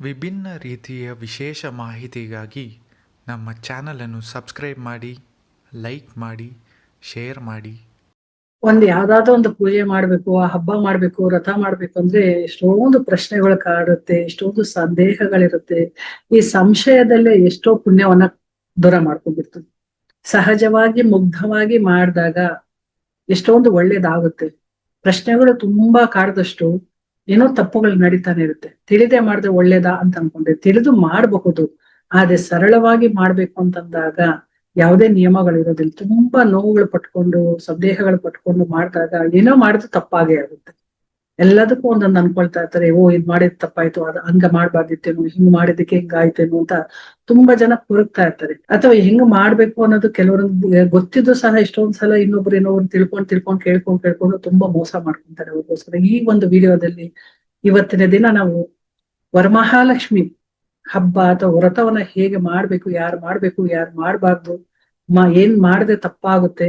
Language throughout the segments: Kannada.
ವಿಭಿನ್ನ ರೀತಿಯ ವಿಶೇಷ ಮಾಹಿತಿಗಾಗಿ ನಮ್ಮ ಚಾನಲನ್ನು ಸಬ್ಸ್ಕ್ರೈಬ್ ಮಾಡಿ, ಲೈಕ್ ಮಾಡಿ, ಶೇರ್ ಮಾಡಿ. ಒಂದು ಯಾವ್ದಾದ್ರು ಒಂದು ಪೂಜೆ ಮಾಡ್ಬೇಕು, ಆ ಹಬ್ಬ ಮಾಡ್ಬೇಕು, ವ್ರತ ಮಾಡ್ಬೇಕು ಅಂದ್ರೆ ಎಷ್ಟೊಂದು ಪ್ರಶ್ನೆಗಳು ಕಾಡುತ್ತೆ, ಎಷ್ಟೊಂದು ಸಂದೇಹಗಳಿರುತ್ತೆ. ಈ ಸಂಶಯದಲ್ಲೇ ಎಷ್ಟೋ ಪುಣ್ಯವನ್ನ ದೂರ ಮಾಡ್ಕೊಂಡ್ಬಿಡ್ತದೆ. ಸಹಜವಾಗಿ, ಮುಗ್ಧವಾಗಿ ಮಾಡಿದಾಗ ಎಷ್ಟೊಂದು ಒಳ್ಳೇದಾಗುತ್ತೆ. ಪ್ರಶ್ನೆಗಳು ತುಂಬಾ ಕಾಡ್ದಷ್ಟು ಏನೋ ತಪ್ಪುಗಳು ನಡೀತಾನೆ ಇರುತ್ತೆ. ತಿಳಿದೇ ಮಾಡಿದ್ರೆ ಒಳ್ಳೇದಾ ಅಂತ ಅನ್ಕೊಂಡೆ. ತಿಳಿದು ಮಾಡಬಹುದು. ಆದ್ರೆ ಸರಳವಾಗಿ ಮಾಡ್ಬೇಕು ಅಂತಂದಾಗ ಯಾವುದೇ ನಿಯಮಗಳು ಇರೋದಿಲ್ಲ. ತುಂಬಾ ನೋವುಗಳು ಪಟ್ಕೊಂಡು, ಸಂದೇಹಗಳು ಪಟ್ಕೊಂಡು ಮಾಡಿದಾಗ ಏನೋ ಮಾಡಿದ್ರು ತಪ್ಪಾಗೇ ಆಗುತ್ತೆ. ಎಲ್ಲದಕ್ಕೂ ಒಂದೊಂದು ಅನ್ಕೊಳ್ತಾ ಇರ್ತಾರೆ, ಓ ಇದ್ ಮಾಡಿದ್ ತಪ್ಪಾಯ್ತು, ಅದ್ ಹಂಗ ಮಾಡ್ಬಾರ್ದಿತ್ತೇನೋ, ಹಿಂಗ್ ಮಾಡಿದಕ್ಕೆ ಹಿಂಗಾಯ್ತೇನೋ ಅಂತ ತುಂಬಾ ಜನ ಕುರುಕ್ತಾ ಇರ್ತಾರೆ. ಅಥವಾ ಹೆಂಗ್ ಮಾಡ್ಬೇಕು ಅನ್ನೋದು ಕೆಲವೊಂದು ಗೊತ್ತಿದ್ರು ಸಹ ಎಷ್ಟೊಂದ್ ಸಲ ಇನ್ನೊಬ್ರು ಇನ್ನೊಬ್ರು ತಿಳ್ಕೊಂಡ್ ತಿಳ್ಕೊಂಡ್ ಕೇಳ್ಕೊಂಡ್ ಕೇಳ್ಕೊಂಡು ತುಂಬಾ ಮೋಸ ಮಾಡ್ಕೊಂತಾರೆ ಅವ್ರಿಗೋಸ್ಕರ. ಈ ಒಂದು ವಿಡಿಯೋದಲ್ಲಿ ಇವತ್ತಿನ ದಿನ ನಾವು ವರಮಹಾಲಕ್ಷ್ಮಿ ಹಬ್ಬ ಅಥವಾ ವ್ರತವನ್ನ ಹೇಗೆ ಮಾಡ್ಬೇಕು, ಯಾರು ಮಾಡ್ಬೇಕು, ಯಾರು ಮಾಡ್ಬಾರ್ದು, ಮಾ, ಏನ್ ಮಾಡದೆ ತಪ್ಪಾಗುತ್ತೆ,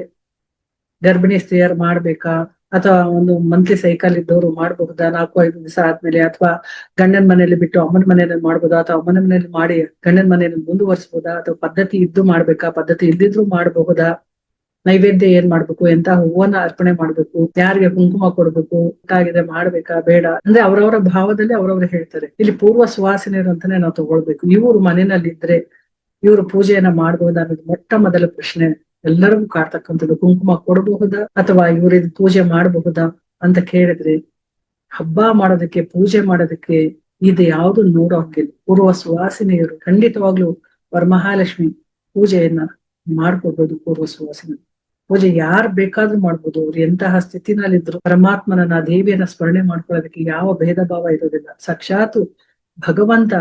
ಗರ್ಭಿಣಿ ಸ್ತ್ರೀಯರು ಮಾಡ್ಬೇಕಾ ಅಥವಾ ಒಂದು ಮಂತ್ಲಿ ಸೈಕಲ್ ಇದ್ದವರು ಮಾಡಬಹುದಾ ನಾಲ್ಕು, ಐದು ದಿವಸ ಆದ್ಮೇಲೆ ಅಥವಾ ಗಂಡನ ಮನೆಯಲ್ಲಿ ಬಿಟ್ಟು ಅಮ್ಮನ ಮನೆಯಲ್ಲಿ ಮಾಡಬಹುದಾ ಅಥವಾ ಅಮ್ಮನ ಮನೆಯಲ್ಲಿ ಮಾಡಿ ಗಂಡನ ಮನೆಯಲ್ಲಿ ಮುಂದುವರಿಸಬಹುದಾ ಅಥವಾ ಪದ್ಧತಿ ಇದ್ದು ಮಾಡ್ಬೇಕಾ? ಪದ್ಧತಿ ಇಲ್ದಿದ್ರು ಮಾಡಬಹುದಾ? ನೈವೇದ್ಯ ಏನ್ ಮಾಡ್ಬೇಕು? ಎಂತ ಹೂವನ್ನ ಅರ್ಪಣೆ ಮಾಡ್ಬೇಕು? ಯಾರಿಗೆ ಕುಂಕುಮ ಕೊಡ್ಬೇಕು? ಊಟಾಗಿದೆ ಮಾಡ್ಬೇಕಾ? ಬೇಡ. ಅಂದ್ರೆ ಅವರವರ ಭಾವದಲ್ಲಿ ಅವರವ್ರು ಹೇಳ್ತಾರೆ. ಇಲ್ಲಿ ಪೂರ್ವ ಸುವಾಸನೆ ಅಂತಾನೆ ನಾವು ತಗೊಳ್ಬೇಕು. ಇವರು ಮನೆಯಲ್ಲಿ ಇದ್ರೆ ಇವರು ಪೂಜೆಯನ್ನ ಮಾಡಬಹುದು ಅನ್ನೋದು ಮೊಟ್ಟ ಮೊದಲ ಪ್ರಶ್ನೆ. ಎಲ್ಲರಿಗೂ ಕಾಡ್ತಕ್ಕಂಥದ್ದು ಕುಂಕುಮ ಕೊಡಬಹುದಾ ಅಥವಾ ಇವರಿದ ಪೂಜೆ ಮಾಡಬಹುದಾ ಅಂತ ಕೇಳಿದ್ರೆ ಹಬ್ಬ ಮಾಡೋದಕ್ಕೆ, ಪೂಜೆ ಮಾಡೋದಕ್ಕೆ ಇದು ಯಾವುದು ನೋಡೋ ಪೂರ್ವ ಸುವಾಸನೆಯರು ಖಂಡಿತವಾಗ್ಲೂ ವರಮಹಾಲಕ್ಷ್ಮಿ ಪೂಜೆಯನ್ನ ಮಾಡ್ಕೋಬಹುದು ಪೂರ್ವ ಸುವಾಸನೆ ಪೂಜೆ ಯಾರು ಬೇಕಾದ್ರೂ ಮಾಡ್ಬೋದು, ಅವ್ರು ಎಂತಹ ಸ್ಥಿತಿನಲ್ಲಿದ್ರು ಪರಮಾತ್ಮನನ್ನ ದೇವಿಯನ್ನ ಸ್ಮರಣೆ ಮಾಡ್ಕೊಳ್ಳೋದಕ್ಕೆ ಯಾವ ಭೇದ ಭಾವ ಇರೋದಿಲ್ಲ. ಸಾಕ್ಷಾತ್ ಭಗವಂತ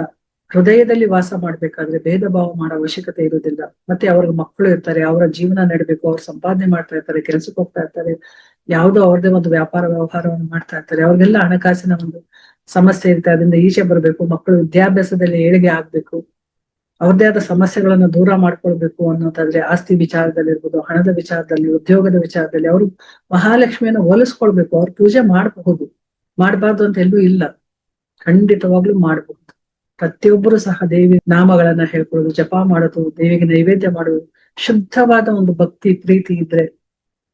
ಹೃದಯದಲ್ಲಿ ವಾಸ ಮಾಡ್ಬೇಕಾದ್ರೆ ಭೇದ ಭಾವ ಮಾಡೋ ಅವಶ್ಯಕತೆ ಇರುವುದಿಲ್ಲ. ಮತ್ತೆ ಅವ್ರಿಗೆ ಮಕ್ಕಳು ಇರ್ತಾರೆ, ಅವರ ಜೀವನ ನಡಬೇಕು, ಅವ್ರು ಸಂಪಾದನೆ ಮಾಡ್ತಾ ಇರ್ತಾರೆ, ಕೆಲಸಕ್ಕೆ ಹೋಗ್ತಾ ಇರ್ತಾರೆ, ಯಾವುದೋ ಅವ್ರದೇ ಒಂದು ವ್ಯಾಪಾರ ವ್ಯವಹಾರವನ್ನು ಮಾಡ್ತಾ ಇರ್ತಾರೆ, ಅವ್ರಿಗೆಲ್ಲ ಹಣಕಾಸಿನ ಒಂದು ಸಮಸ್ಯೆ ಇರುತ್ತೆ, ಅದರಿಂದ ಈಚೆ ಬರಬೇಕು, ಮಕ್ಕಳು ವಿದ್ಯಾಭ್ಯಾಸದಲ್ಲಿ ಏಳಿಗೆ ಆಗ್ಬೇಕು ಅವ್ರದೇ ಆದ ಸಮಸ್ಯೆಗಳನ್ನ ದೂರ ಮಾಡ್ಕೊಳ್ಬೇಕು ಅನ್ನೋದಾದ್ರೆ ಆಸ್ತಿ ವಿಚಾರದಲ್ಲಿ ಇರ್ಬೋದು, ಹಣದ ವಿಚಾರದಲ್ಲಿ, ಉದ್ಯೋಗದ ವಿಚಾರದಲ್ಲಿ, ಅವರು ಮಹಾಲಕ್ಷ್ಮಿಯನ್ನು ಹೋಲಿಸ್ಕೊಳ್ಬೇಕು, ಅವ್ರ ಪೂಜೆ ಮಾಡಬಹುದು ಮಾಡಬಾರ್ದು ಅಂತ ಎಲ್ಲೂ ಇಲ್ಲ, ಖಂಡಿತವಾಗ್ಲೂ ಮಾಡಬಹುದು ಪ್ರತಿಯೊಬ್ಬರು ಸಹ ದೇವಿ ನಾಮಗಳನ್ನ ಹೇಳ್ಕೊಳ್ಳೋದು, ಜಪ ಮಾಡೋದು, ದೇವಿಗೆ ನೈವೇದ್ಯ ಮಾಡೋದು ಶುದ್ಧವಾದ ಒಂದು ಭಕ್ತಿ, ಪ್ರೀತಿ ಇದ್ರೆ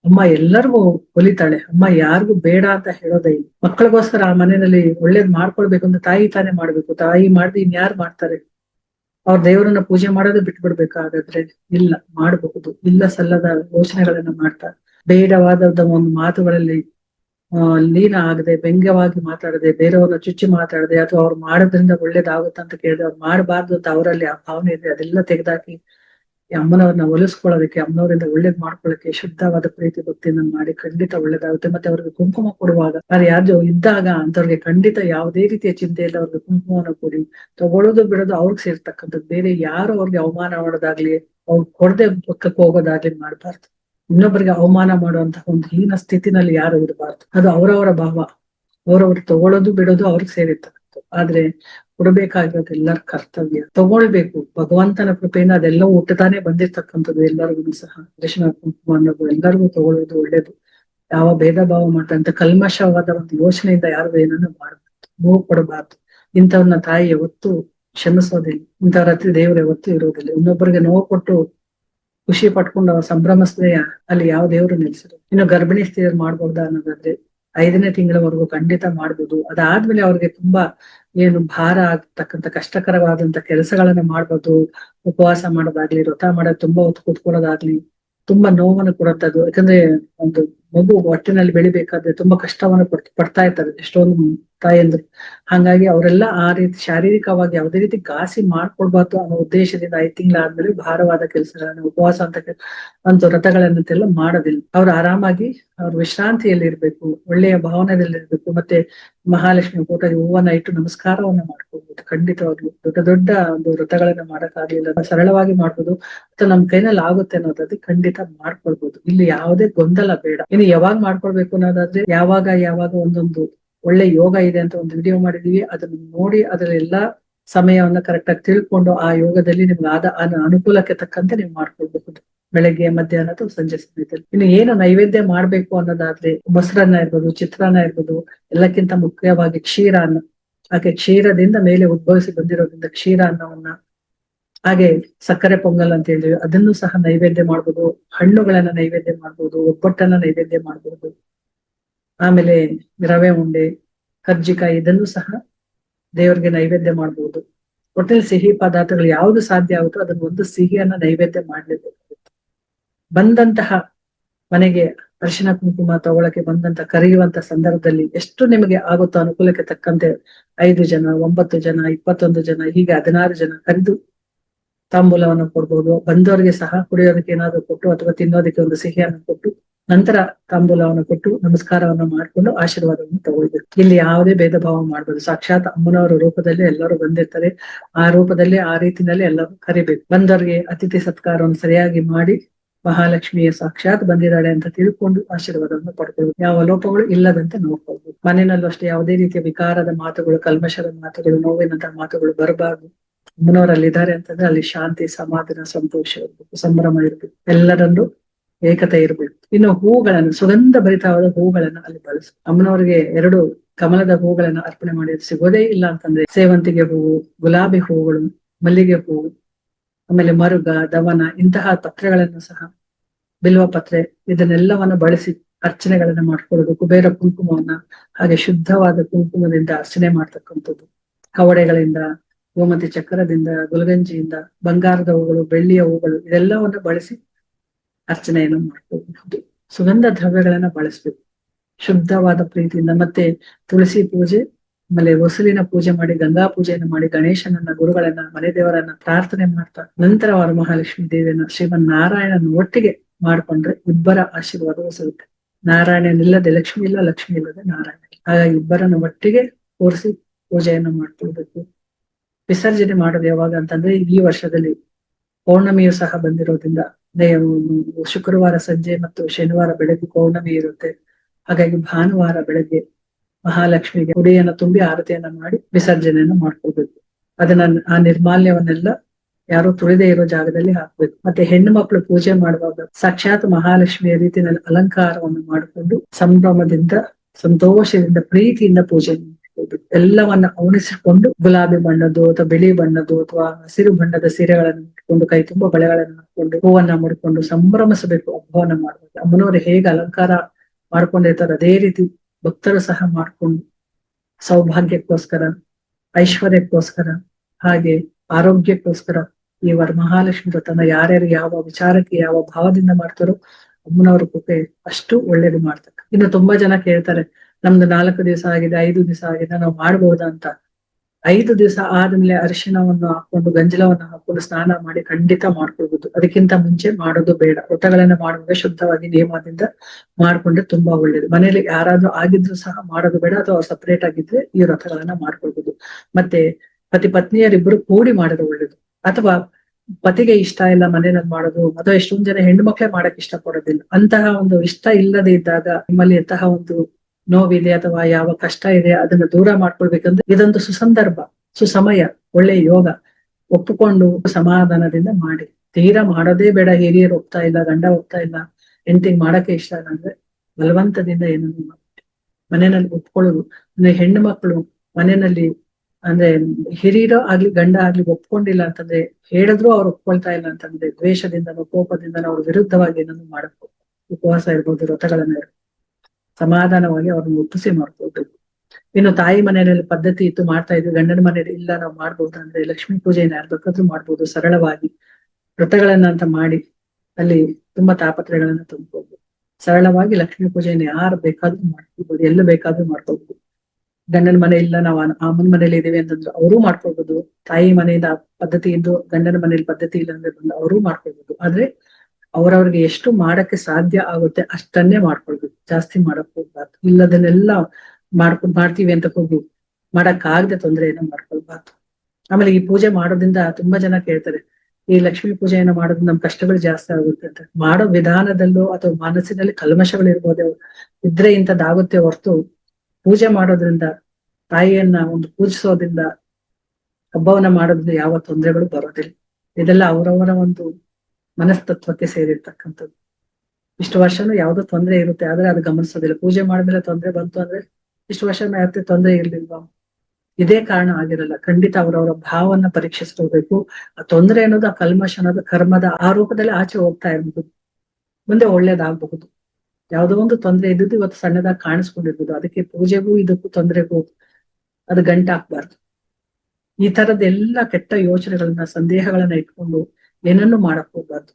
ಅಮ್ಮ ಎಲ್ಲರಿಗೂ ಒಲಿತಾಳೆ. ಅಮ್ಮ ಯಾರಿಗೂ ಬೇಡ ಅಂತ ಹೇಳೋದೇ ಇಲ್ಲ. ಮಕ್ಕಳಿಗೋಸ್ಕರ ಆ ಮನೆಯಲ್ಲಿ ಒಳ್ಳೇದ್ ಮಾಡ್ಕೊಳ್ಬೇಕು ಅಂತ ತಾಯಿ ತಾನೇ ಮಾಡ್ಬೇಕು. ತಾಯಿ ಮಾಡ್ದೆ ಇನ್ಯಾರು ಮಾಡ್ತಾರೆ? ಅವ್ರ ದೇವರನ್ನ ಪೂಜೆ ಮಾಡೋದು ಬಿಟ್ಬಿಡ್ಬೇಕಾಗಾದ್ರೆ ಇಲ್ಲ, ಮಾಡಬಹುದು. ಇಲ್ಲ ಸಲ್ಲದ ಯೋಚನೆಗಳನ್ನ ಮಾಡ್ತಾ ಬೇಡವಾದ ಒಂದು ಮಾತುಗಳಲ್ಲಿ ಲೀನ ಆಗದೆ, ವ್ಯಂಗ್ಯವಾಗಿ ಮಾತಾಡದೆ, ಬೇರೆಯವ್ರನ್ನ ಚುಚ್ಚಿ ಮಾತಾಡದೆ, ಅಥವಾ ಅವ್ರು ಮಾಡೋದ್ರಿಂದ ಒಳ್ಳೇದಾಗುತ್ತೆ ಅಂತ ಕೇಳಿದ್ರೆ ಅವ್ರು ಮಾಡಬಾರ್ದು ಅಂತ ಅವರಲ್ಲಿ ಆ ಭಾವನೆ ಇದೆ, ಅದೆಲ್ಲ ತೆಗೆದಾಕಿ ಅಮ್ಮನವ್ರನ್ನ ಒಲಿಸ್ಕೊಳ್ಳೋದಕ್ಕೆ, ಅಮ್ಮನವರಿಂದ ಒಳ್ಳೇದ್ ಮಾಡ್ಕೊಳ್ಳೋಕೆ ಶುದ್ಧವಾದ ಪ್ರೀತಿ, ಭಕ್ತಿಯನ್ನ ಮಾಡಿ ಖಂಡಿತ ಒಳ್ಳೇದಾಗುತ್ತೆ. ಮತ್ತೆ ಅವ್ರಿಗೆ ಕುಂಕುಮ ಕೊಡುವಾಗ, ಯಾರು ಇದ್ದಾಗ ಅಂತವ್ರಿಗೆ ಖಂಡಿತ ಯಾವುದೇ ರೀತಿಯ ಚಿಂತೆ ಇಲ್ಲ, ಅವ್ರಿಗೆ ಕುಂಕುಮನ ಕೊಡಿ. ತಗೊಳ್ಳೋದು, ಬಿಡೋದು ಅವ್ರಿಗೆ ಸೇರ್ತಕ್ಕಂಥದ್ದು. ಬೇರೆ ಯಾರು ಅವ್ರಿಗೆ ಅವಮಾನ ಮಾಡೋದಾಗ್ಲಿ, ಅವ್ರು ಕೊಡದೆ ಪಕ್ಕಕ್ಕೆ ಹೋಗೋದಾಗ್ಲಿ ಮಾಡ್ಬಾರ್ದು. ಇನ್ನೊಬ್ಬರಿಗೆ ಅವಮಾನ ಮಾಡುವಂತಹ ಒಂದು ಹೀನ ಸ್ಥಿತಿನಲ್ಲಿ ಯಾರು ಇರಬಾರ್ದು. ಅದು ಅವರವರ ಭಾವ. ಅವರವರು ತಗೊಳ್ಳೋದು, ಬಿಡೋದು ಅವ್ರಿಗೆ ಸೇರಿರ್ತಕ್ಕಂಥದ್ದು. ಆದ್ರೆ ಕೊಡಬೇಕಾಗಿರೋದು ಎಲ್ಲರ ಕರ್ತವ್ಯ. ತಗೊಳ್ಬೇಕು. ಭಗವಂತನ ಕೃಪೆಯಿಂದ ಅದೆಲ್ಲ ಹುಟ್ಟತಾನೆ ಬಂದಿರ್ತಕ್ಕಂಥದ್ದು ಎಲ್ಲರಿಗೂ ಸಹ. ದರ್ಶನ ಕುಂಕುಮ ಅನ್ನೋದು ಎಲ್ಲರಿಗೂ ತಗೊಳ್ಳೋದು ಒಳ್ಳೇದು. ಯಾವ ಭೇದ ಭಾವ ಮಾಡ್ತಂತ ಕಲ್ಮಶವಾದ ಒಂದು ಯೋಚನೆಯಿಂದ ಯಾರು ಏನನ್ನು ಮಾಡಬಾರ್ದು. ನೋವು ಕೊಡಬಾರ್ದು. ಇಂಥವ್ರನ್ನ ತಾಯಿ ಯಾವತ್ತು ಕ್ಷಮಿಸೋದಿಲ್ಲ. ಇಂಥವ್ರ ಹತ್ರ ದೇವ್ರ ಯಾವತ್ತೂ ಇರೋದಿಲ್ಲ. ಇನ್ನೊಬ್ಬರಿಗೆ ನೋವು ಕೊಟ್ಟು ಖುಷಿ ಪಟ್ಕೊಂಡು ಅವ್ರ ಸಂಭ್ರಮಿಸದೆ ಅಲ್ಲಿ ಯಾವ ದೇವರು ನಿಲ್ಸಿದ್ರು. ಇನ್ನು ಗರ್ಭಿಣಿ ಸ್ತ್ರೀಯರು ಮಾಡ್ಬಹುದಾ ಅನ್ನೋದಾದ್ರೆ ಐದನೇ ತಿಂಗಳವರೆಗೂ ಖಂಡಿತ ಮಾಡ್ಬೋದು. ಅದಾದ್ಮೇಲೆ ಅವ್ರಿಗೆ ತುಂಬಾ ಏನು ಭಾರ ಆಗ್ತಕ್ಕಂಥ ಕಷ್ಟಕರವಾದಂತ ಕೆಲಸಗಳನ್ನ ಮಾಡ್ಬೋದು. ಉಪವಾಸ ಮಾಡೋದಾಗ್ಲಿ ವ್ರತ ಮಾಡೋದು ತುಂಬಾ ಹೊತ್ತು ಕೂತ್ಕೊಳ್ಳೋದಾಗ್ಲಿ, ತುಂಬಾ ನೋವನ್ನು ಕೊಡುತ್ತದು ಯಾಕಂದ್ರೆ ಒಂದು ಮಗು ಹೊಟ್ಟಿನಲ್ಲಿ ಬೆಳಿಬೇಕಾದ್ರೆ ತುಂಬಾ ಕಷ್ಟವನ್ನು ಪಡ್ ಪಡ್ತಾ ಇರ್ತಾರೆ. ಎಷ್ಟೊಂದು ತಾಯಂದ್ರು ಹಾಗಾಗಿ ಅವರೆಲ್ಲ ಆ ರೀತಿ ಶಾರೀರಿಕವಾಗಿ ಯಾವುದೇ ರೀತಿ ಘಾಸಿ ಮಾಡ್ಕೊಡ್ಬಾರ್ದು ಅನ್ನೋ ಉದ್ದೇಶದಿಂದ ಐದು ತಿಂಗಳಾದ್ಮೇಲೆ ಭಾರವಾದ ಕೆಲಸಗಳನ್ನ ಉಪವಾಸ ಅಂತ ಅಂತ ವ್ರತಗಳನ್ನಂತೆಲ್ಲ ಮಾಡೋದಿಲ್ಲ. ಅವ್ರು ಆರಾಮಾಗಿ ಅವ್ರ ವಿಶ್ರಾಂತಿಯಲ್ಲಿ ಇರ್ಬೇಕು, ಒಳ್ಳೆಯ ಭಾವನೆಯಲ್ಲಿ ಇರ್ಬೇಕು, ಮತ್ತೆ ಮಹಾಲಕ್ಷ್ಮಿ ಫೋಟೋಗೆ ಹೂವನ್ನ ಇಟ್ಟು ನಮಸ್ಕಾರವನ್ನ ಮಾಡ್ಕೋಬಹುದು ಖಂಡಿತವಾಗ್ಲು ದೊಡ್ಡ ದೊಡ್ಡ ಒಂದು ವ್ರತಗಳನ್ನ ಮಾಡಕ್ಕಾಗ್ಲಿಲ್ಲ. ಸರಳವಾಗಿ ಮಾಡ್ಬೋದು, ಅಥವಾ ನಮ್ ಕೈನಲ್ಲಿ ಆಗುತ್ತೆ ಅನ್ನೋದಾದ್ರೆ ಖಂಡಿತ ಮಾಡ್ಕೊಳ್ಬಹುದು ಇಲ್ಲಿ ಯಾವುದೇ ಗೊಂದಲ ಬೇಡ. ಇನ್ನು ಯಾವಾಗ ಮಾಡ್ಕೊಳ್ಬೇಕು ಅನ್ನೋದಾದ್ರೆ ಯಾವಾಗ ಯಾವಾಗ ಒಂದೊಂದು ಒಳ್ಳೆ ಯೋಗ ಇದೆ ಅಂತ ಒಂದು ವಿಡಿಯೋ ಮಾಡಿದೀವಿ. ಅದನ್ನ ನೋಡಿ ಅದರೆಲ್ಲ ಸಮಯವನ್ನ ಕರೆಕ್ಟ್ ಆಗಿ ತಿಳ್ಕೊಂಡು ಆ ಯೋಗದಲ್ಲಿ ನಿಮ್ಗೆ ಆದ ಅನು- ಅನುಕೂಲಕ್ಕೆ ತಕ್ಕಂತೆ ನೀವು ಮಾಡ್ಕೊಳ್ಬಹುದು. ಬೆಳಗ್ಗೆ, ಮಧ್ಯಾಹ್ನ ಅಥವಾ ಸಂಜೆ ಸಮಯದಲ್ಲಿ. ಇನ್ನು ಏನು ನೈವೇದ್ಯ ಮಾಡ್ಬೇಕು ಅನ್ನೋದಾದ್ರೆ ಮೊಸರನ್ನ ಇರ್ಬೋದು, ಚಿತ್ರಾನ್ನ ಇರ್ಬೋದು, ಎಲ್ಲಕ್ಕಿಂತ ಮುಖ್ಯವಾಗಿ ಕ್ಷೀರಾನ್ನ. ಹಾಗೆ ಕ್ಷೀರದಿಂದ ಮೇಲೆ ಉದ್ಭವಿಸಿ ಬಂದಿರೋದ್ರಿಂದ ಕ್ಷೀರ ಅನ್ನವನ್ನ ಹಾಗೆ ಸಕ್ಕರೆ ಪೊಂಗಲ್ ಅಂತ ಹೇಳಿದ್ವಿ. ಅದನ್ನು ಸಹ ನೈವೇದ್ಯ ಮಾಡ್ಬೋದು. ಹಣ್ಣುಗಳನ್ನ ನೈವೇದ್ಯ ಮಾಡ್ಬೋದು. ಒಬ್ಬಟ್ಟನ್ನ ನೈವೇದ್ಯ ಮಾಡ್ಬೋದು. ಆಮೇಲೆ ರವೆ ಉಂಡೆ, ಕರ್ಜಿಕಾಯಿ ಇದನ್ನು ಸಹ ದೇವರಿಗೆ ನೈವೇದ್ಯ ಮಾಡಬಹುದು ಒಟ್ಟಿನಲ್ಲಿ ಸಿಹಿ ಪದಾರ್ಥಗಳು ಯಾವುದು ಸಾಧ್ಯ ಆಗುತ್ತೋ ಅದನ್ನ ಒಂದು ಸಿಹಿಯನ್ನ ನೈವೇದ್ಯ ಮಾಡ್ಲೇಬೇಕಾಗುತ್ತೆ. ಬಂದಂತಹ ಮನೆಗೆ ಅರಿಶಿನ ಕುಂಕುಮ ತಗೊಳಕ್ಕೆ ಬಂದಂತ ಕರೆಯುವಂತ ಸಂದರ್ಭದಲ್ಲಿ ಎಷ್ಟು ನಿಮಗೆ ಆಗುತ್ತೋ ಅನುಕೂಲಕ್ಕೆ ತಕ್ಕಂತೆ ಐದು ಜನ, ಒಂಬತ್ತು ಜನ, ಇಪ್ಪತ್ತೊಂದು ಜನ, ಹೀಗೆ ಹದಿನಾರು ಜನ ಕರೆದು ತಾಂಬೂಲವನ್ನು ಕೊಡ್ಬೋದು. ಬಂದವರಿಗೆ ಸಹ ಕುಡಿಯೋದಕ್ಕೆ ಏನಾದ್ರು ಕೊಟ್ಟು ಅಥವಾ ತಿನ್ನೋದಕ್ಕೆ ಒಂದು ಸಿಹಿಯನ್ನು ಕೊಟ್ಟು ನಂತರ ತಾಂಬೂಲವನ್ನು ಕೊಟ್ಟು ನಮಸ್ಕಾರವನ್ನು ಮಾಡಿಕೊಂಡು ಆಶೀರ್ವಾದವನ್ನು ತಗೊಳ್ಬೇಕು. ಇಲ್ಲಿ ಯಾವುದೇ ಭೇದ ಭಾವ ಮಾಡ್ಬೋದು ಸಾಕ್ಷಾತ್ ಅಮ್ಮನವರ ರೂಪದಲ್ಲಿ ಎಲ್ಲರೂ ಬಂದಿರ್ತಾರೆ. ಆ ರೂಪದಲ್ಲಿ, ಆ ರೀತಿನಲ್ಲಿ ಎಲ್ಲರೂ ಕರಿಬೇಕು. ಬಂದವರಿಗೆ ಅತಿಥಿ ಸತ್ಕಾರವನ್ನು ಸರಿಯಾಗಿ ಮಾಡಿ ಮಹಾಲಕ್ಷ್ಮಿಯ ಸಾಕ್ಷಾತ್ ಬಂದಿದ್ದಾಳೆ ಅಂತ ತಿಳ್ಕೊಂಡು ಆಶೀರ್ವಾದವನ್ನು ಪಡ್ಕೊಳ್ಬೇಕು ಯಾವ ಲೋಪಗಳು ಇಲ್ಲದಂತೆ ನೋಡ್ಕೊಳ್ಬೇಕು ಮನೆಯಲ್ಲೂ ಅಷ್ಟೇ ಯಾವುದೇ ರೀತಿಯ ವಿಕಾರದ ಮಾತುಗಳು, ಕಲ್ಮಶದ ಮಾತುಗಳು, ನೋವಿನಂತಹ ಮಾತುಗಳು ಬರಬಾರ್ದು. ಅಮ್ಮನವರಲ್ಲಿದ್ದಾರೆ ಅಂತಂದ್ರೆ ಅಲ್ಲಿ ಶಾಂತಿ, ಸಮಾಧಾನ, ಸಂತೋಷ ಇರ್ಬೇಕು, ಸಂಭ್ರಮ ಇರ್ಬೇಕು. ಎಲ್ಲರಲ್ಲೂ ಏಕತೆ ಇರ್ಬೇಕು. ಇನ್ನು ಹೂಗಳನ್ನು, ಸುಗಂಧ ಭರಿತವಾದ ಹೂಗಳನ್ನು ಅಲ್ಲಿ ಬಳಸು, ಅಮ್ಮನವರಿಗೆ ಎರಡು ಕಮಲದ ಹೂಗಳನ್ನು ಅರ್ಪಣೆ ಮಾಡಿ ಸಿಗೋದೇ ಇಲ್ಲ ಅಂತಂದ್ರೆ ಸೇವಂತಿಗೆ ಹೂವು ಗುಲಾಬಿ ಹೂಗಳು, ಮಲ್ಲಿಗೆ ಹೂವು ಆಮೇಲೆ ಮರುಗ, ದವನ ಇಂತಹ ಪತ್ರೆಗಳನ್ನು ಸಹ ಬಿಲ್ವ ಪತ್ರೆ ಇದನ್ನೆಲ್ಲವನ್ನ ಬಳಸಿ ಅರ್ಚನೆಗಳನ್ನ ಮಾಡ್ಕೊಳ್ಳೋದು, ಕುಬೇರ ಕುಂಕುಮವನ್ನ ಹಾಗೆ ಶುದ್ಧವಾದ ಕುಂಕುಮದಿಂದ ಅರ್ಚನೆ ಮಾಡ್ತಕ್ಕಂಥದ್ದು. ಕವಡೆಗಳಿಂದ, ಗೋಮತಿ ಚಕ್ರದಿಂದ, ಗುಲಗಂಜಿಯಿಂದ, ಬಂಗಾರದ ಹೂಗಳು, ಬೆಳ್ಳಿಯ ಹೂಗಳು ಇದೆಲ್ಲವನ್ನ ಬಳಸಿ ಅರ್ಚನೆಯನ್ನು ಮಾಡ್ಕೋಬಹುದು ಸುಗಂಧ ದ್ರವ್ಯಗಳನ್ನ ಬಳಸ್ಬೇಕು. ಶುದ್ಧವಾದ ಪ್ರೀತಿಯಿಂದ ಮತ್ತೆ ತುಳಸಿ ಪೂಜೆ, ಆಮೇಲೆ ಹೊಸಲಿನ ಪೂಜೆ ಮಾಡಿ, ಗಂಗಾ ಪೂಜೆಯನ್ನು ಮಾಡಿ, ಗಣೇಶನನ್ನ, ಗುರುಗಳನ್ನ, ಮನೆ ದೇವರನ್ನ ಪ್ರಾರ್ಥನೆ ಮಾಡ್ತಾ, ನಂತರ ವರಮಹಾಲಕ್ಷ್ಮಿ ದೇವಿಯನ್ನ ಶ್ರೀಮನ್ ನಾರಾಯಣನ ಒಟ್ಟಿಗೆ ಮಾಡ್ಕೊಂಡ್ರೆ ಇಬ್ಬರ ಆಶೀರ್ವಾದವೂ ಸಿಗುತ್ತೆ ನಾರಾಯಣನಿಲ್ಲದೆ ಲಕ್ಷ್ಮಿ ಇಲ್ಲ, ಲಕ್ಷ್ಮಿ ಇಲ್ಲದೆ ನಾರಾಯಣ. ಹಾಗಾಗಿ ಇಬ್ಬರನ್ನ ಒಟ್ಟಿಗೆ ಕೂರಿಸಿ ಪೂಜೆಯನ್ನು ಮಾಡ್ಕೊಳ್ಬೇಕು. ವಿಸರ್ಜನೆ ಮಾಡೋದು ಯಾವಾಗ ಅಂತಂದ್ರೆ ಈ ವರ್ಷದಲ್ಲಿ ಪೌರ್ಣಮಿಯು ಸಹ ಬಂದಿರೋದ್ರಿಂದ ಶುಕ್ರವಾರ ಸಂಜೆ ಮತ್ತು ಶನಿವಾರ ಬೆಳಗ್ಗೆ ಪೌರ್ಣಮಿ ಇರುತ್ತೆ. ಹಾಗಾಗಿ ಭಾನುವಾರ ಬೆಳಗ್ಗೆ ಮಹಾಲಕ್ಷ್ಮಿಗೆ ಉಡಿಯನ್ನು ತುಂಬಿ ಆರತಿಯನ್ನ ಮಾಡಿ ವಿಸರ್ಜನೆಯನ್ನು ಮಾಡ್ಕೋಬೇಕು ಅದನ್ನ ಆ ನಿರ್ಮಾಲ್ಯವನ್ನೆಲ್ಲ ಯಾರು ತುಳಿದೇ ಇರೋ ಜಾಗದಲ್ಲಿ ಹಾಕ್ಬೇಕು. ಮತ್ತೆ ಹೆಣ್ಣು ಮಕ್ಕಳು ಪೂಜೆ ಮಾಡುವಾಗ ಸಾಕ್ಷಾತ್ ಮಹಾಲಕ್ಷ್ಮಿಯ ರೀತಿಯಲ್ಲಿ ಅಲಂಕಾರವನ್ನು ಮಾಡಿಕೊಂಡು ಸಂಭ್ರಮದಿಂದ, ಸಂತೋಷದಿಂದ, ಪ್ರೀತಿಯಿಂದ ಪೂಜೆ ಎಲ್ಲವನ್ನ ಅವಣಿಸಿಕೊಂಡು ಗುಲಾಬಿ ಬಣ್ಣದ್ದು ಅಥವಾ ಬಿಳಿ ಬಣ್ಣದ್ದು ಅಥವಾ ಹಸಿರು ಬಣ್ಣದ ಸೀರೆಗಳನ್ನು ಇಟ್ಕೊಂಡು ಕೈ ತುಂಬಾ ಬಳೆಗಳನ್ನು ಹಾಕೊಂಡು ಹೂವನ್ನ ಮುಡ್ಕೊಂಡು ಸಂಭ್ರಮಿಸಬೇಕು, ಹಬ್ಬವನ್ನ ಮಾಡ್ಬೇಕು. ಅಮ್ಮನವರು ಹೇಗೆ ಅಲಂಕಾರ ಮಾಡ್ಕೊಂಡಿರ್ತಾರೆ ಅದೇ ರೀತಿ ಭಕ್ತರು ಸಹ ಮಾಡ್ಕೊಂಡು ಸೌಭಾಗ್ಯಕ್ಕೋಸ್ಕರ, ಐಶ್ವರ್ಯಕ್ಕೋಸ್ಕರ ಹಾಗೆ ಆರೋಗ್ಯಕ್ಕೋಸ್ಕರ ಈ ವರಮಹಾಲಕ್ಷ್ಮಿ ವ್ರತನ ಯಾರ್ಯಾರು ಯಾವ ವಿಚಾರಕ್ಕೆ ಯಾವ ಭಾವದಿಂದ ಮಾಡ್ತಾರೋ ಅಮ್ಮನವ್ರ ಕೃಪೆ ಅಷ್ಟು ಒಳ್ಳೇದು ಮಾಡ್ತಾರೆ ಇನ್ನು ತುಂಬಾ ಜನ ಕೇಳ್ತಾರೆ ನಮ್ದು ನಾಲ್ಕು ದಿವಸ ಆಗಿದೆ, ಐದು ದಿವಸ ಆಗಿದೆ, ನಾವು ಮಾಡ್ಬೋದಾ ಅಂತ. ಐದು ದಿವಸ ಆದ್ಮೇಲೆ ಅರಿಶಿಣವನ್ನು ಹಾಕೊಂಡು ಗಂಜಲವನ್ನು ಹಾಕೊಂಡು ಸ್ನಾನ ಮಾಡಿ ಖಂಡಿತ ಮಾಡ್ಕೊಳ್ಬಹುದು ಅದಕ್ಕಿಂತ ಮುಂಚೆ ಮಾಡೋದು ಬೇಡ. ವ್ರತಗಳನ್ನ ಮಾಡುವಾಗ ಶುದ್ಧವಾಗಿ ನಿಯಮದಿಂದ ಮಾಡ್ಕೊಂಡ್ರೆ ತುಂಬಾ ಒಳ್ಳೇದು. ಮನೇಲಿ ಯಾರಾದ್ರೂ ಆಗಿದ್ರು ಸಹ ಮಾಡೋದು ಬೇಡ, ಅಥವಾ ಸಪರೇಟ್ ಆಗಿದ್ರೆ ಈ ವ್ರತಗಳನ್ನ ಮಾಡ್ಕೊಳ್ಬಹುದು ಮತ್ತೆ ಪತಿ ಪತ್ನಿಯರಿಬ್ಬರು ಕೂಡಿ ಮಾಡೋದು ಒಳ್ಳೇದು. ಅಥವಾ ಪತಿಗೆ ಇಷ್ಟ ಇಲ್ಲ ಮನೆಯಲ್ಲಿ ಮಾಡೋದು, ಅಥವಾ ಎಷ್ಟೊಂದ್ ಜನ ಹೆಣ್ಣು ಮಕ್ಕಳೇ ಮಾಡಕ್ ಇಷ್ಟ ಪಡೋದಿಲ್ಲ ಅಂತಹ ಒಂದು ಇಷ್ಟ ಇಲ್ಲದೆ ಇದ್ದಾಗ ನಿಮ್ಮಲ್ಲಿ ಎಂತಹ ಒಂದು ನೋವಿದೆ ಅಥವಾ ಯಾವ ಕಷ್ಟ ಇದೆ ಅದನ್ನ ದೂರ ಮಾಡ್ಕೊಳ್ಬೇಕಂದ್ರೆ ಇದೊಂದು ಸುಸಂದರ್ಭ, ಸುಸಮಯ, ಒಳ್ಳೆ ಯೋಗ ಒಪ್ಪಿಕೊಂಡು ಸಮಾಧಾನದಿಂದ ಮಾಡಿ. ತೀರಾ ಮಾಡೋದೇ ಬೇಡ, ಹಿರಿಯರು ಒಪ್ತಾ ಇಲ್ಲ, ಗಂಡ ಒಪ್ತಾ ಇಲ್ಲ ಹೆಂಡತಿಗೆ ಮಾಡಕ್ಕೆ ಇಷ್ಟ ಇಲ್ಲ ಅಂದ್ರೆ ಬಲವಂತದಿಂದ ಏನನ್ನು ಮಾಡಿ ಮನೆಯಲ್ಲಿ ಒಪ್ಕೊಳ್ಳೋದು, ಅಂದ್ರೆ ಹೆಣ್ಣು ಮಕ್ಕಳು ಮನೆಯಲ್ಲಿ ಅಂದ್ರೆ ಹಿರಿಯರೋ ಆಗ್ಲಿ, ಗಂಡ ಆಗ್ಲಿ ಒಪ್ಕೊಂಡಿಲ್ಲ ಅಂತಂದ್ರೆ ಹೇಳಿದ್ರು ಅವ್ರು ಒಪ್ಕೊಳ್ತಾ ಇಲ್ಲ ಅಂತಂದ್ರೆ ದ್ವೇಷದಿಂದನೋ ಕೋಪದಿಂದನೋ ಅವ್ರ ವಿರುದ್ಧವಾಗಿ ಏನನ್ನು ಮಾಡಬೇಕು ಉಪವಾಸ ಇರ್ಬೋದು, ವ್ರತಗಳನ್ನ ಇರ್ಬೋದು. ಸಮಾಧಾನವಾಗಿ ಅವ್ರನ್ನ ಒಪ್ಪಿಸಿ ಮಾಡ್ಕೊಳ್ಬೇಕು ಇನ್ನು ತಾಯಿ ಮನೆಯಲ್ಲಿ ಪದ್ಧತಿ ಇತ್ತು ಮಾಡ್ತಾ ಇದ್ವಿ. ಗಂಡನ ಮನೆಯಲ್ಲಿ ಇಲ್ಲ, ನಾವು ಮಾಡ್ಬೋದು ಅಂದ್ರೆ ಲಕ್ಷ್ಮೀ ಪೂಜೆ ಯಾರು ಬೇಕಾದ್ರೂ ಮಾಡ್ಬೋದು. ಸರಳವಾಗಿ ವ್ರತಗಳನ್ನ ಅಂತ ಮಾಡಿ ಅಲ್ಲಿ ತುಂಬಾ ತಾಪತ್ರೆಗಳನ್ನ ತುಂಬಬಹುದು ಸರಳವಾಗಿ ಲಕ್ಷ್ಮೀ ಪೂಜೆನ ಯಾರು ಬೇಕಾದ್ರೂ ಮಾಡ್ಕೋಬಹುದು ಎಲ್ಲ ಬೇಕಾದ್ರೂ ಮಾಡ್ಕೋಬಹುದು ಗಂಡನ ಮನೆ ಇಲ್ಲ, ನಾವು ಅಮ್ಮನ ಮನೇಲಿ ಇದೀವಿ ಅಂತಂದ್ರೆ ಅವರು ಮಾಡ್ಕೋಬಹುದು ತಾಯಿ ಮನೆಯಿಂದ ಪದ್ಧತಿ ಇದ್ದು ಗಂಡನ ಮನೇಲಿ ಪದ್ಧತಿ ಇಲ್ಲ ಅಂದ್ರೆ ಅವರು ಮಾಡ್ಕೋಬಹುದು ಆದ್ರೆ ಅವ್ರವ್ರಿಗೆ ಎಷ್ಟು ಮಾಡಕ್ಕೆ ಸಾಧ್ಯ ಆಗುತ್ತೆ ಅಷ್ಟನ್ನೇ ಮಾಡ್ಕೊಳ್ಬೇಕು. ಜಾಸ್ತಿ ಮಾಡಕ್ ಹೋಗ್ಬಾರ್ದು. ಇಲ್ಲದನ್ನೆಲ್ಲ ಮಾಡ್ಕೊಂಡ್ ಮಾಡ್ತೀವಿ ಅಂತ ಹೋಗಿ ಮಾಡಕ್ ಆಗದೆ ತೊಂದರೆಯನ್ನ ಮಾಡ್ಕೊಳ್ಬಾರ್ದು. ಆಮೇಲೆ ಈ ಪೂಜೆ ಮಾಡೋದ್ರಿಂದ ತುಂಬಾ ಜನ ಕೇಳ್ತಾರೆ, ಈ ಲಕ್ಷ್ಮೀ ಪೂಜೆಯನ್ನು ಮಾಡೋದ್ರಿಂದ ನಮ್ ಕಷ್ಟಗಳು ಜಾಸ್ತಿ ಆಗುತ್ತೆ ಅಂತ. ಮಾಡೋ ವಿಧಾನದಲ್ಲೋ ಅಥವಾ ಮನಸ್ಸಿನಲ್ಲಿ ಕಲ್ಮಶಗಳು ಇರ್ಬೋದೇ ಇದ್ರೆ ಇಂಥದ್ದಾಗುತ್ತೆ ಹೊರತು ಪೂಜೆ ಮಾಡೋದ್ರಿಂದ, ತಾಯಿಯನ್ನ ಒಂದು ಪೂಜಿಸೋದ್ರಿಂದ, ಹಬ್ಬವನ್ನ ಮಾಡೋದ್ರಿಂದ ಯಾವ ತೊಂದರೆಗಳು ಬರೋದಿಲ್ಲ. ಇದೆಲ್ಲ ಅವರವರ ಒಂದು ಮನಸ್ತತ್ವಕ್ಕೆ ಸೇರಿರ್ತಕ್ಕಂಥದ್ದು. ಇಷ್ಟು ವರ್ಷನೂ ಯಾವ್ದೋ ತೊಂದರೆ ಇರುತ್ತೆ, ಆದ್ರೆ ಅದು ಗಮನಿಸೋದಿಲ್ಲ. ಪೂಜೆ ಮಾಡಿದ್ಮೇಲೆ ತೊಂದರೆ ಬಂತು ಅಂದ್ರೆ ಇಷ್ಟು ವರ್ಷ ಮತ್ತೆ ತೊಂದರೆ ಇರ್ಲಿಲ್ವಾ? ಇದೇ ಕಾರಣ ಆಗಿರಲ್ಲ. ಖಂಡಿತ ಅವರವರ ಭಾವನ್ನ ಪರೀಕ್ಷಿಸ್ಕೋಬೇಕು ಆ ತೊಂದರೆ ಅನ್ನೋದು ಆ ಕಲ್ಮಶ ಅನ್ನೋದು ಕರ್ಮದ ಆ ರೂಪದಲ್ಲಿ ಆಚೆ ಹೋಗ್ತಾ ಇರಬಹುದು ಮುಂದೆ ಒಳ್ಳೇದಾಗಬಹುದು. ಯಾವುದೋ ಒಂದು ತೊಂದರೆ ಇದ್ದು ಇವತ್ತು ಸಣ್ಣದಾಗಿ ಕಾಣಿಸ್ಕೊಂಡಿರ್ಬೋದು. ಅದಕ್ಕೆ ಪೂಜೆಗೂ ಇದಕ್ಕೂ ತೊಂದರೆಗೂ ಅದು ಗಂಟಾಕ್ಬಾರ್ದು ಈ ತರದೆಲ್ಲ ಕೆಟ್ಟ ಯೋಚನೆಗಳನ್ನ, ಸಂದೇಹಗಳನ್ನ ಇಟ್ಕೊಂಡು ಏನನ್ನು ಮಾಡಕ್ ಹೋಗ್ಬಾರ್ದು.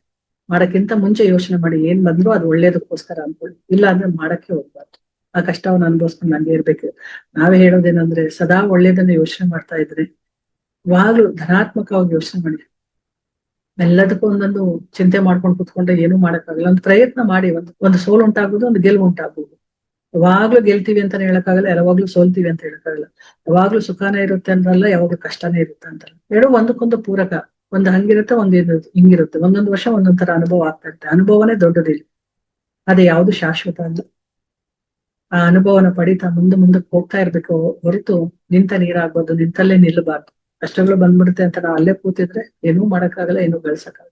ಮಾಡಕ್ಕಿಂತ ಮುಂಚೆ ಯೋಚನೆ ಮಾಡಿ ಏನ್ ಬಂದ್ರು ಅದು ಒಳ್ಳೇದಕ್ಕೋಸ್ಕರ ಅನ್ಕೊಳ್ಳಿ. ಇಲ್ಲ ಅಂದ್ರೆ ಮಾಡಕ್ಕೆ ಹೋಗ್ಬಾರ್ದು. ಆ ಕಷ್ಟವನ್ನ ಅನುಭವಿಸ್ಕೊಂಡು ನಂಗೆ ಇರ್ಬೇಕು. ನಾವೇ ಹೇಳೋದೇನಂದ್ರೆ ಸದಾ ಒಳ್ಳೇದನ್ನ ಯೋಚನೆ ಮಾಡ್ತಾ ಇದ್ರೆ ಯಾವಾಗ್ಲೂ ಧನಾತ್ಮಕವಾಗಿ ಯೋಚನೆ ಮಾಡಿ. ಎಲ್ಲದಕ್ಕೂ ಒಂದೊಂದು ಚಿಂತೆ ಮಾಡ್ಕೊಂಡು ಕುತ್ಕೊಂಡ್ರೆ ಏನು ಮಾಡಕ್ಕಾಗಲ್ಲ. ಒಂದು ಪ್ರಯತ್ನ ಮಾಡಿ. ಒಂದು ಒಂದು ಸೋಲು ಉಂಟಾಗ್ಬೋದು, ಒಂದು ಗೆಲುವು ಉಂಟಾಗ್ಬೋದು. ಯಾವಾಗ್ಲೂ ಗೆಲ್ತೀವಿ ಅಂತಾನೆ ಹೇಳಕ್ಕಾಗಲ್ಲ, ಯಾವಾಗ್ಲೂ ಸೋಲ್ತೀವಿ ಅಂತ ಹೇಳಕ್ಕಾಗಲ್ಲ. ಯಾವಾಗ್ಲೂ ಸುಖಾನೇ ಇರುತ್ತೆ ಅಂದ್ರಲ್ಲ, ಯಾವಾಗ್ಲೂ ಕಷ್ಟನೇ ಇರುತ್ತೆ ಅಂತಲ್ಲ ಎರಡು ಒಂದಕ್ಕೊಂದು ಪೂರಕ. ಒಂದು ಹಂಗಿರುತ್ತೆ, ಒಂದ್ ಹಿಂಗಿರುತ್ತೆ. ಒಂದೊಂದು ವರ್ಷ ಒಂದೊಂದ್ ತರ ಅನುಭವ ಆಗ್ತಾ ಇರುತ್ತೆ ಅನುಭವನೇ ದೊಡ್ಡದಿಲ್ಲ. ಅದೇ ಯಾವುದು ಶಾಶ್ವತ ಅಲ್ಲ. ಆ ಅನುಭವನ ಪಡಿತಾ ಮುಂದೆ ಮುಂದಕ್ಕೆ ಹೋಗ್ತಾ ಇರ್ಬೇಕು. ಹೊರತು ನಿಂತ ನೀರಾಗ್ಬೋದು ನಿಂತಲ್ಲೇ ನಿಲ್ಲಬಾರ್ದು. ಕಷ್ಟಗಳು ಬಂದ್ಬಿಡುತ್ತೆ ಅಂತ ನಾವು ಅಲ್ಲೇ ಕೂತಿದ್ರೆ ಏನೂ ಮಾಡಕ್ಕಾಗಲ್ಲ, ಏನೂ ಗಳಿಸಕ್ಕಾಗಲ್ಲ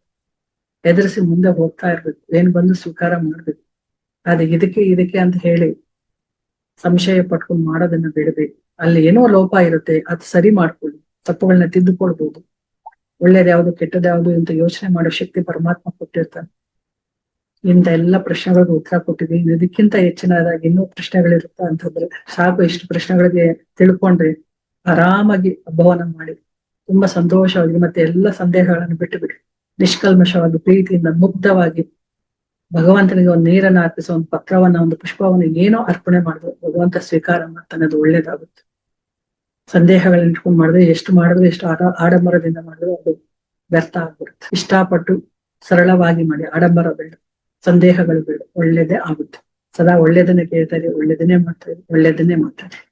ಎದುರಿಸಿ ಮುಂದೆ ಹೋಗ್ತಾ ಇರ್ಬೇಕು. ಏನ್ ಬಂದು ಸ್ವೀಕಾರ ಮಾಡ್ಬೇಕು. ಅದೇ ಇದಕ್ಕೆ ಇದಕ್ಕೆ ಅಂತ ಹೇಳಿ ಸಂಶಯ ಪಟ್ಕೊಂಡು ಮಾಡೋದನ್ನ ಬಿಡಬೇಕು. ಅಲ್ಲಿ ಏನೋ ಲೋಪ ಇರುತ್ತೆ, ಅದು ಸರಿ ಮಾಡ್ಕೊಳ್ಳಿ. ತಪ್ಪುಗಳನ್ನ ತಿದ್ದುಕೊಳ್ಬಹುದು ಒಳ್ಳೇದ್ ಕೆಟ್ಟದ್ಯಾವ್ದು ಕೆಟ್ಟದ್ ಯಾವ್ದು ಅಂತ ಯೋಚನೆ ಮಾಡೋ ಶಕ್ತಿ ಪರಮಾತ್ಮ ಕೊಟ್ಟಿರ್ತಾನೆ. ಇಂತ ಎಲ್ಲ ಪ್ರಶ್ನೆಗಳಿಗೆ ಉತ್ತರ ಕೊಟ್ಟಿದ್ದೀನಿ ಇದಕ್ಕಿಂತ ಹೆಚ್ಚಿನದಾಗಿ ಇನ್ನೂ ಪ್ರಶ್ನೆಗಳಿರುತ್ತ ಅಂತಂದ್ರೆ ಸಾಕು ಇಷ್ಟು ಪ್ರಶ್ನೆಗಳಿಗೆ ತಿಳ್ಕೊಂಡ್ರೆ ಆರಾಮಾಗಿ ಹಬ್ಬವನ್ನ ಮಾಡಿ. ತುಂಬಾ ಸಂತೋಷವಾಗಿ ಮತ್ತೆ ಎಲ್ಲ ಸಂದೇಹಗಳನ್ನು ಬಿಟ್ಟು ಬಿಡಿ. ನಿಷ್ಕಲ್ಮಶವಾಗಿ, ಪ್ರೀತಿಯಿಂದ ಮುಗ್ಧವಾಗಿ ಭಗವಂತನಿಗೆ ಒಂದು ನೀರನ್ನ ಅರ್ಪಿಸೋ ಒಂದು ಪತ್ರವನ್ನ, ಒಂದು ಪುಷ್ಪವನ್ನ ಏನೋ ಅರ್ಪಣೆ ಮಾಡಿದ್ರು ಭಗವಂತ ಸ್ವೀಕಾರ ಮಾಡ್ತಾನೆ, ಅದು ಒಳ್ಳೇದಾಗುತ್ತೆ. ಸಂದೇಹಗಳನ್ನ ಇಟ್ಕೊಂಡು ಮಾಡಿದ್ರೆ ಎಷ್ಟು ಮಾಡಿದ್ರೆ, ಎಷ್ಟು ಆಡ, ಆಡಂಬರದಿಂದ ಮಾಡಿದ್ರೆ ಅದು ವ್ಯರ್ಥ ಆಗ್ಬಿಡುತ್ತೆ. ಇಷ್ಟಪಟ್ಟು ಸರಳವಾಗಿ ಮಾಡಿ, ಆಡಂಬರ ಬೇಡ. ಸಂದೇಹಗಳು ಬೇಡ. ಒಳ್ಳೇದೇ ಆಗುತ್ತೆ. ಸದಾ ಒಳ್ಳೇದನ್ನೇ ಕೇಳ್ತಾರೆ ಒಳ್ಳೇದನ್ನೇ ಮಾಡ್ತಾರೆ ಒಳ್ಳೇದನ್ನೇ ಮಾಡ್ತಾರೆ